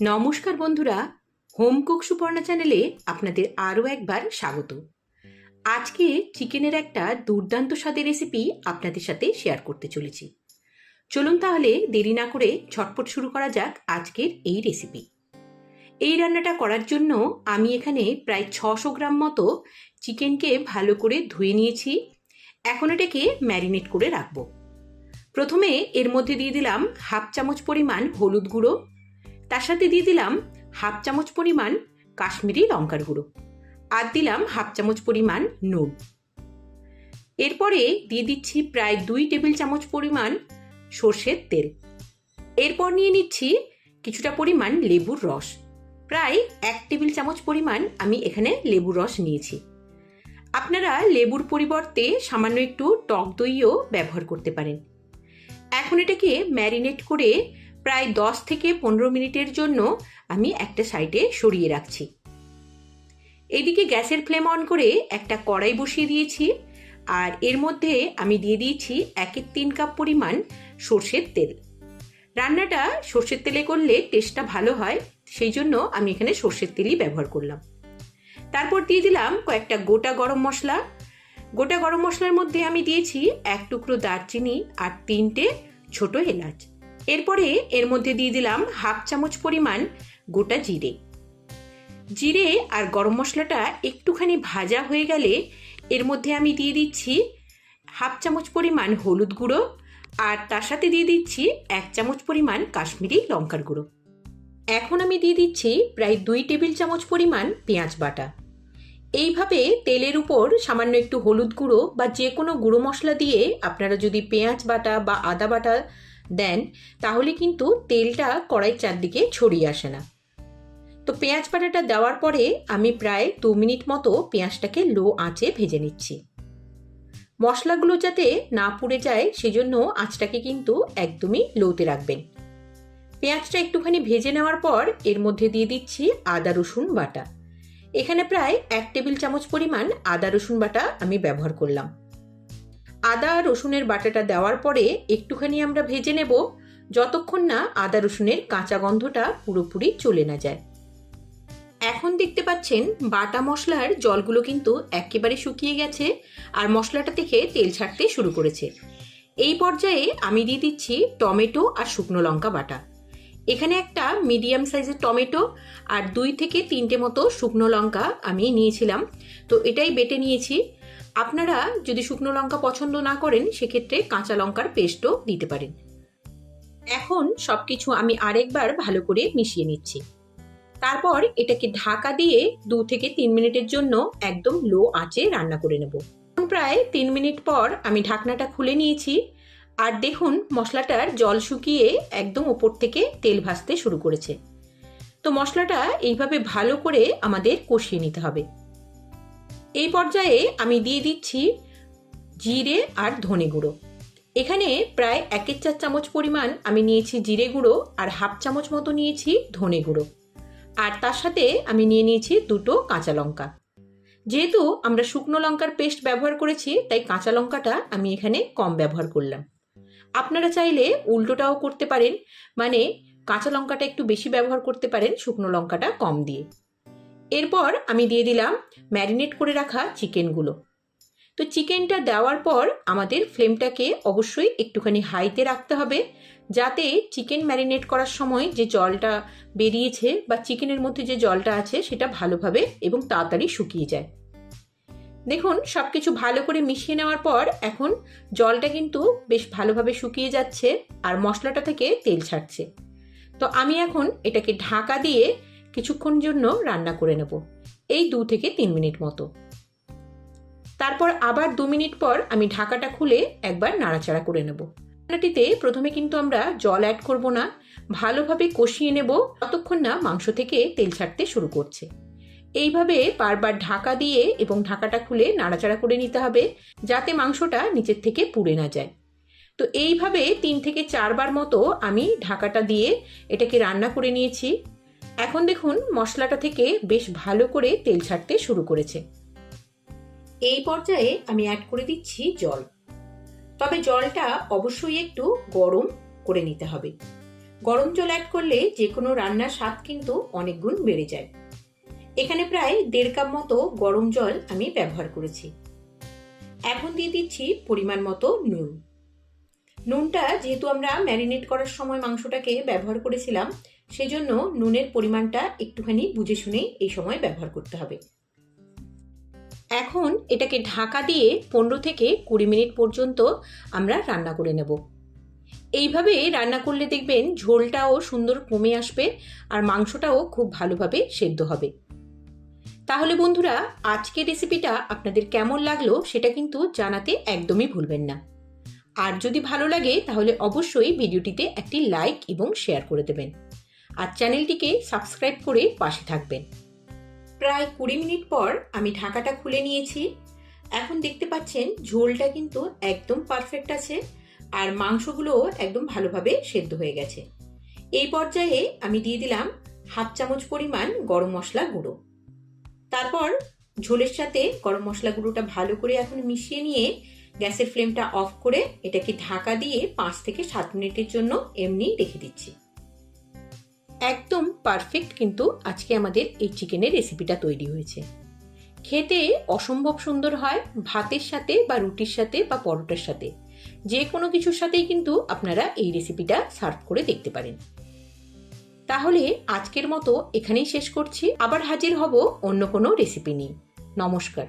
নমস্কার বন্ধুরা home cook Suparna চ্যানেলে আপনাদের আরও একবার স্বাগত। আজকে চিকেনের একটা দুর্দান্ত স্বাদের রেসিপি আপনাদের সাথে শেয়ার করতে চলেছি। চলুন তাহলে দেরি না করে ঝটপট শুরু করা যাক আজকের এই রেসিপি। এই রান্নাটা করার জন্য আমি এখানে প্রায় ছশো গ্রাম মতো চিকেনকে ভালো করে ধুয়ে নিয়েছি। এখন এটাকে ম্যারিনেট করে রাখব। প্রথমে এর মধ্যে দিয়ে দিলাম হাফ চামচ পরিমাণ হলুদ গুঁড়ো তার সাথে দিয়ে দিলাম হাফ চামচ পরিমাণ কাশ্মীরি লঙ্কার গুঁড়ো আর দিলাম হাফ চামচ পরিমাণ নুন। এরপরে দিয়ে দিচ্ছি প্রায় দুই টেবিল চামচ পরিমাণ সর্ষের তেল। এরপর নিয়ে নিচ্ছি কিছুটা পরিমাণ লেবুর রস। প্রায় এক টেবিল চামচ পরিমাণ আমি এখানে লেবুর রস নিয়েছি। আপনারা লেবুর পরিবর্তে সামান্য একটু টক দইও ব্যবহার করতে পারেন। এখন এটাকে ম্যারিনেট করে প্রায় দশ থেকে পনেরো মিনিটের জন্য আমি একটা সাইডে সরিয়ে রাখছি। এদিকে গ্যাসের ফ্লেম অন করে একটা কড়াই বসিয়ে দিয়েছি আর এর মধ্যে আমি দিয়ে দিয়েছি একের তিন কাপ পরিমাণ সর্ষের তেল। রান্নাটা সর্ষের তেলে করলে টেস্টটা ভালো হয়, সেই জন্য আমি এখানে সর্ষের তেলই ব্যবহার করলাম। তারপর দিয়ে দিলাম কয়েকটা গোটা গরম মশলা। গোটা গরম মশলার মধ্যে আমি দিয়েছি এক টুকরো দারচিনি আর তিনটে ছোট এলাচ। এরপরে এর মধ্যে দিয়ে দিলাম হাফ চামচ পরিমাণ গোটা জিরে। জিরে আর গরম মশলাটা একটুখানি ভাজা হয়ে গেলে এর মধ্যে আমি দিয়ে দিচ্ছি হাফ চামচ পরিমাণ হলুদ গুঁড়ো আর তার সাথে দিয়ে দিচ্ছি এক চামচ পরিমাণ কাশ্মীরি লঙ্কার গুঁড়ো। এখন আমি দিয়ে দিচ্ছি প্রায় দুই টেবিল চামচ পরিমাণ পেঁয়াজ বাটা। এইভাবে তেলের উপর সামান্য একটু হলুদ গুঁড়ো বা যে কোনো গুঁড়ো মশলা দিয়ে আপনারা যদি পেঁয়াজ বাটা বা আদা বাটা দেন, তাহলে কিন্তু তেলটা কড়াই চারদিকে ছড়িয়ে আসে না। তো পেঁয়াজ বাটাটা দেওয়ার পরে আমি প্রায় দু মিনিট মতো পেঁয়াজটাকে লো আঁচে ভেজে নিচ্ছি। মশলাগুলো যাতে না পুড়ে যায়, সেজন্য আঁচটাকে কিন্তু একদমই লোতে রাখবেন। পেঁয়াজটা একটুখানি ভেজে নেওয়ার পর এর মধ্যে দিয়ে দিচ্ছি আদা, রসুন বাটা। এখানে প্রায় এক টেবিল চামচ পরিমাণ আদা, রসুন বাটা আমি ব্যবহার করলাম। আদা রসুনের বাটাটা দেওয়ার পরে একটুখানি আমরা ভেজে নেব, যতক্ষণ না আদা রসুনের কাঁচা গন্ধটা পুরোপুরি চলে না যায়। এখন দেখতে পাচ্ছেন বাটা মশলার জলগুলো কিন্তু একেবারে শুকিয়ে গেছে আর মশলাটা থেকে তেল ছাড়তে শুরু করেছে। এই পর্যায়ে আমি দিয়ে দিচ্ছি টমেটো আর শুকনো লঙ্কা বাটা। এখানে একটা মিডিয়াম সাইজের টমেটো আর দুই থেকে তিনটে মতো শুকনো লঙ্কা আমি নিয়েছিলাম। তো এটাই বেটে নিয়েছি। আপনারা যদি শুকনো লঙ্কা পছন্দ না করেন, সেক্ষেত্রে কাঁচা লঙ্কার পেস্টও দিতে পারেন। এখন সব কিছু আমি আরেকবার ভালো করে মিশিয়ে নিচ্ছি। তারপর এটাকে ঢাকা দিয়ে দু থেকে তিন মিনিটের জন্য একদম লো আঁচে রান্না করে নেব। প্রায় তিন মিনিট পর আমি ঢাকনাটা খুলে নিয়েছি। আর দেখুন, মশলাটার জল শুকিয়ে একদম ওপর থেকে তেল ভাসতে শুরু করেছে। তো মশলাটা এইভাবে ভালো করে আমাদের কষিয়ে নিতে হবে। এই পর্যায়ে আমি দিয়ে দিচ্ছি জিরে আর ধনে গুঁড়ো। এখানে প্রায় একের চার চামচ পরিমাণ আমি নিয়েছি জিরে গুঁড়ো আর হাফ চামচ মতো নিয়েছি ধনে গুঁড়ো। আর তার সাথে আমি নিয়ে নিয়েছি দুটো কাঁচা লঙ্কা। যেহেতু আমরা শুকনো লঙ্কার পেস্ট ব্যবহার করেছি, তাই কাঁচা লঙ্কাটা আমি এখানে কম ব্যবহার করলাম। আপনারা চাইলে উল্টোটাও করতে পারেন মানে কাঁচা লঙ্কাটা একটু বেশি ব্যবহার করতে পারেন শুকনো লঙ্কাটা কম দিয়ে। এরপর আমি দিয়ে দিলাম ম্যারিনেট করে রাখা চিকেনগুলো। তো চিকেনটা দেওয়ার পর আমাদের ফ্লেমটাকে অবশ্যই একটুখানি হাইতে রাখতে হবে, যাতে চিকেন ম্যারিনেট করার সময় যে জলটা বেরিয়েছে বা চিকেনের মধ্যে যে জলটা আছে সেটা ভালোভাবে এবং তাড়াতাড়ি শুকিয়ে যায়। দেখুন সব কিছু ভালো করে মিশিয়ে নেওয়ার পর এখন জলটা কিন্তু বেশ ভালোভাবে শুকিয়ে যাচ্ছে আর মশলাটা থেকে তেল ছাড়ছে। তো আমি এখন এটাকে ঢাকা দিয়ে কিছুক্ষণ জন্য রান্না করে নেব, এই দু থেকে তিন মিনিট মতো। তারপর আবার দু মিনিট পর আমি ঢাকাটা খুলে একবার নাড়াচাড়া করে নেব। রান্নাটিতে প্রথমে কিন্তু আমরা জল অ্যাড করব না, ভালোভাবে কষিয়ে নেব, ততক্ষণ না মাংস থেকে তেল ছাড়তে শুরু করছে। এইভাবে বারবার ঢাকা দিয়ে এবং ঢাকাটা খুলে নাড়াচাড়া করে নিতে হবে, যাতে মাংসটা নিচের থেকে পুড়ে না যায়। তো এইভাবে তিন থেকে চারবার মতো আমি ঢাকাটা দিয়ে এটাকে রান্না করে নিয়েছি। এখন দেখুন মশলাটা থেকে বেশ ভালো করে তেল ছাড়তে শুরু করেছে। এই পর্যায়ে আমি অ্যাড করে দিচ্ছি জল। তবে জলটা অবশ্যই একটু গরম করে নিতে হবে। গরম জল অ্যাড করলে যে কোনো রান্নার স্বাদ কিন্তু অনেক গুণ বেড়ে যায়। এখানে প্রায় দেড় কাপ মতো গরম জল আমি ব্যবহার করেছি। এখন দিয়ে দিচ্ছি পরিমাণ মতো নুন। নুনটা যেহেতু আমরা ম্যারিনেট করার সময় মাংসটাকে ব্যবহার করেছিলাম সেজন্য নুনের পরিমাণটা একটুখানি বুঝে শুনে এই সময় ব্যবহার করতে হবে। এখন এটাকে ঢাকা দিয়ে পনেরো থেকে কুড়ি মিনিট পর্যন্ত আমরা রান্না করে নেব। এইভাবে রান্না করলে দেখবেন ঝোলটাও সুন্দর কমে আসবে আর মাংসটাও খুব ভালোভাবে সেদ্ধ হবে। তাহলে বন্ধুরা, আজকের রেসিপিটা আপনাদের কেমন লাগল সেটা কিন্তু জানাতে একদমই ভুলবেন না। আর যদি ভালো লাগে তাহলে অবশ্যই ভিডিওটিতে একটি লাইক এবং শেয়ার করে দেবেন। আর চ্যানেলটিকে সাবস্ক্রাইব করে পাশে থাকবেন। প্রায় কুড়ি মিনিট পর আমি ঢাকাটা খুলে নিয়েছি। এখন দেখতে পাচ্ছেন ঝোলটা কিন্তু একদম পারফেক্ট আছে আর মাংসগুলো একদম ভালোভাবে সেদ্ধ হয়ে গেছে। এই পর্যায়ে আমি দিয়ে দিলাম হাফ চামচ পরিমাণ গরম মশলা গুঁড়ো। তারপর ঝোলের সাথে গরম মশলা গুঁড়োটা ভালো করে এখন মিশিয়ে নিয়ে গ্যাসের ফ্লেমটা অফ করে এটাকে ঢাকা দিয়ে পাঁচ থেকে সাত মিনিটের জন্য এমনি রেখে দিচ্ছি। একদম পারফেক্ট কিন্তু আজকে আমাদের এই চিকেনের রেসিপিটা তৈরি হয়েছে। খেতে অসম্ভব সুন্দর হয় ভাতের সাথে বা রুটির সাথে বা পরোটার সাথে। যে কোনো কিছুর সাথেই কিন্তু আপনারা এই রেসিপিটা সার্ভ করে দেখতে পারেন। তাহলে আজকের মতো এখানেই শেষ করছি। আবার হাজির হব অন্য কোনো রেসিপি নিয়ে। নমস্কার।